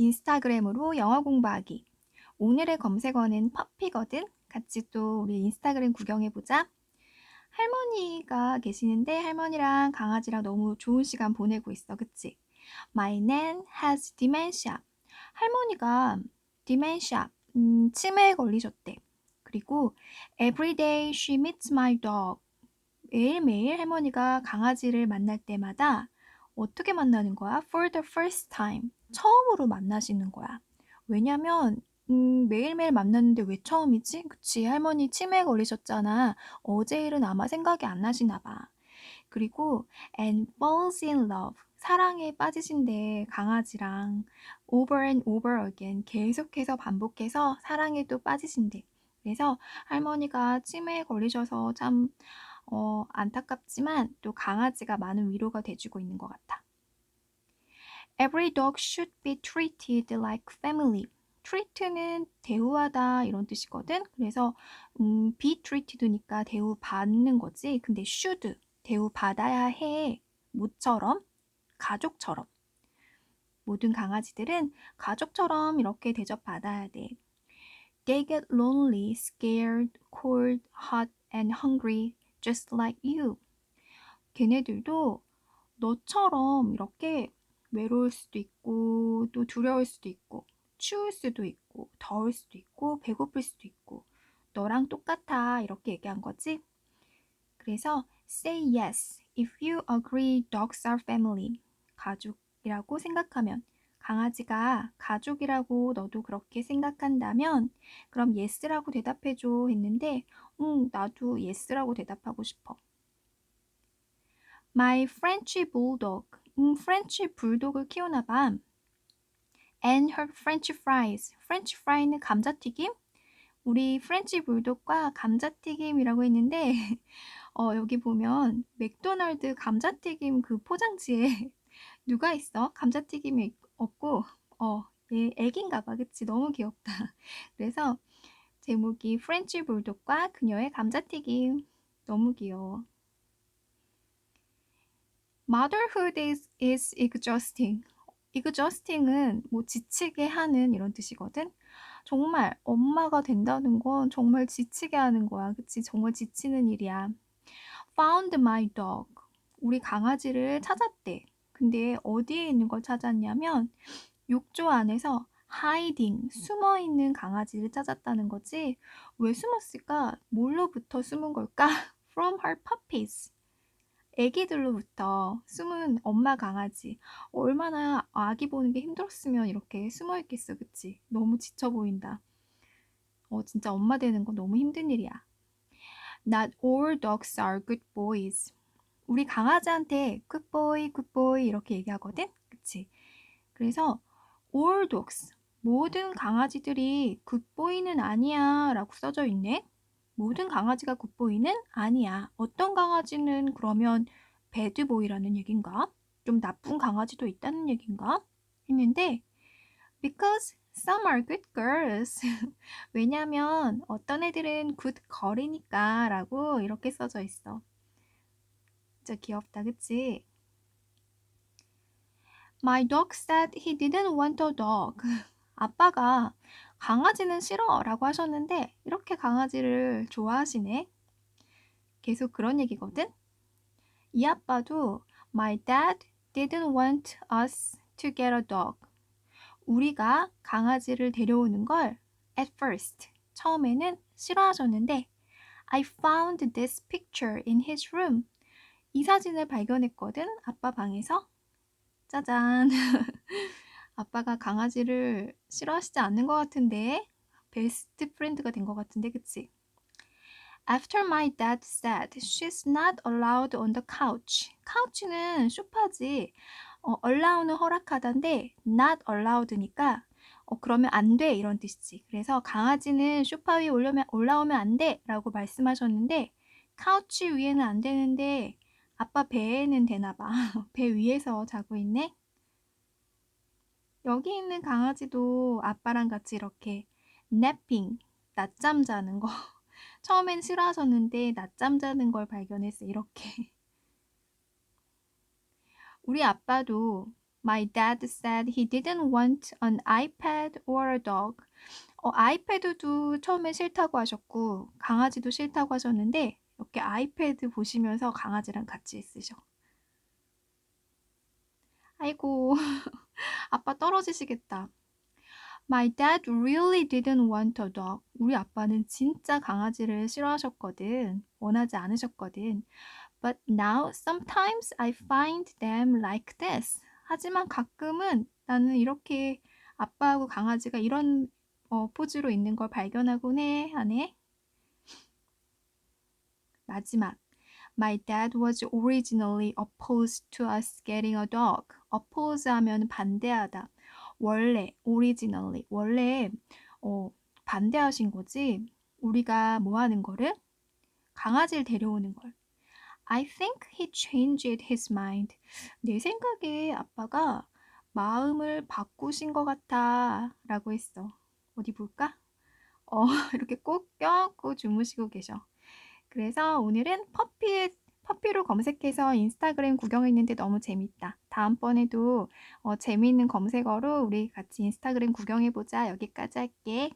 인스타그램으로 영어 공부하기. 오늘의 검색어는 퍼피거든. 같이 또 우리 인스타그램 구경해보자. 할머니가 계시는데 할머니랑 강아지랑 너무 좋은 시간 보내고 있어. 그치? My nan has dementia. 할머니가 dementia, 음, 치매에 걸리셨대. 그리고 every day she meets my dog. 매일매일 할머니가 강아지를 만날 때마다 어떻게 만나는 거야? For the first time. 처음으로 만나시는 거야. 왜냐면 음, 매일매일 만났는데 왜 처음이지? 그치, 할머니 치매에 걸리셨잖아. 어제 일은 아마 생각이 안 나시나 봐. 그리고 and falls in love. 사랑에 빠지신데 강아지랑 over and over again 계속해서 반복해서 사랑에 또 빠지신대. 그래서 할머니가 치매에 걸리셔서 참 어, 안타깝지만 또 강아지가 많은 위로가 돼주고 있는 것 같아. Every dog should be treated like family. treat는 대우하다 이런 뜻이거든. 그래서 음, be treated니까 대우 받는 거지. 근데 should 대우 받아야 해. 모처럼 가족처럼. 모든 강아지들은 가족처럼 이렇게 대접받아야 돼. They get lonely, scared, cold, hot, and hungry, just like you. 걔네들도 너처럼 이렇게 외로울 수도 있고, 또 두려울 수도 있고, 추울 수도 있고, 더울 수도 있고, 배고플 수도 있고, 너랑 똑같아. 이렇게 얘기한 거지. 그래서 say yes if you agree dogs are family. 가족이라고 생각하면 강아지가 가족이라고 너도 그렇게 생각한다면 그럼 yes라고 대답해줘 했는데 응 나도 yes라고 대답하고 싶어. My French bulldog. 음, 프렌치 불독을 키우나 봐. And her French fries. 프렌치 프라이는 감자튀김? 우리 프렌치 불독과 감자튀김이라고 했는데 어, 여기 보면 맥도날드 감자튀김 그 포장지에 누가 있어? 감자튀김이 없고 어, 얘 애긴가 봐. 그치? 너무 귀엽다. 그래서 제목이 프렌치 불독과 그녀의 감자튀김. 너무 귀여워. Motherhood is, is exhausting. exhausting은 뭐 지치게 하는 이런 뜻이거든. 정말 엄마가 된다는 건 정말 지치게 하는 거야. 그치? 정말 지치는 일이야. Found my dog. 우리 강아지를 찾았대. 근데 어디에 있는 걸 찾았냐면 욕조 안에서 hiding, 숨어 있는 강아지를 찾았다는 거지. 왜 숨었을까? 뭘로부터 숨은 걸까? From her puppies. 애기들로부터 숨은 엄마 강아지. 얼마나 아기 보는 게 힘들었으면 이렇게 숨어 있겠어, 그치? 너무 지쳐 보인다. 어, 진짜 엄마 되는 건 너무 힘든 일이야. Not all dogs are good boys. 우리 강아지한테 good boy 이렇게 얘기하거든? 그치? 그래서 all dogs, 모든 강아지들이 boy는 아니야 라고 써져 있네. 모든 강아지가 굿보이는 아니야. 어떤 강아지는 그러면 배드보이라는 얘긴가? 좀 나쁜 강아지도 있다는 얘긴가? 했는데 because some are good girls. 왜냐면 어떤 애들은 good girl이니까 라고 이렇게 써져 있어. 진짜 귀엽다, 그치? My dog said he didn't want a dog. 아빠가 강아지는 싫어 라고 하셨는데 이렇게 강아지를 좋아하시네. 계속 그런 얘기거든. 이 아빠도 My dad didn't want us to get a dog. 우리가 강아지를 데려오는 걸 at first 처음에는 싫어하셨는데 I found this picture in his room. 이 사진을 발견했거든. 아빠 방에서. 짜잔. 아빠가 강아지를 싫어하시지 않는 것 같은데 베스트 프렌드가 된 것 같은데 그치? After my dad said she's not allowed on the couch. couch는 소파지. 어, allow는 허락하다인데 not allowed니까 어, 그러면 안 돼 이런 뜻이지. 그래서 강아지는 소파 위에 올라오면 안 돼라고 말씀하셨는데 카우치 위에는 안 되는데 아빠 배에는 되나 봐. 배 위에서 자고 있네. 여기 있는 강아지도 아빠랑 같이 이렇게 napping, 낮잠 자는 거. 처음엔 싫어하셨는데 낮잠 자는 걸 발견했어. 이렇게. 우리 아빠도 My dad said he didn't want an iPad or a dog. 어, 아이패드도 처음에 싫다고 하셨고 강아지도 싫다고 하셨는데 이렇게 아이패드 보시면서 강아지랑 같이 있으셔. 아이고, 아빠 떨어지시겠다. My dad really didn't want a dog. 우리 아빠는 진짜 강아지를 싫어하셨거든. 원하지 않으셨거든. But now sometimes I find them like this. 하지만 가끔은 나는 이렇게 아빠하고 강아지가 이런 어, 포즈로 있는 걸 발견하곤 해. 하네. 마지막. My dad was originally opposed to us getting a dog. oppose 하면 반대하다. 원래, originally, 원래 어, 반대하신 거지. 우리가 뭐 하는 거를? 강아지를 데려오는 걸. I think he changed his mind. 내 생각에 아빠가 마음을 바꾸신 것 같아. 라고 했어. 어디 볼까? 어, 이렇게 꼭 껴안고 주무시고 계셔. 그래서 오늘은 퍼피, 퍼피로 검색해서 인스타그램 구경했는데 너무 재밌다. 다음번에도 어, 재미있는 검색어로 우리 같이 인스타그램 구경해보자. 여기까지 할게.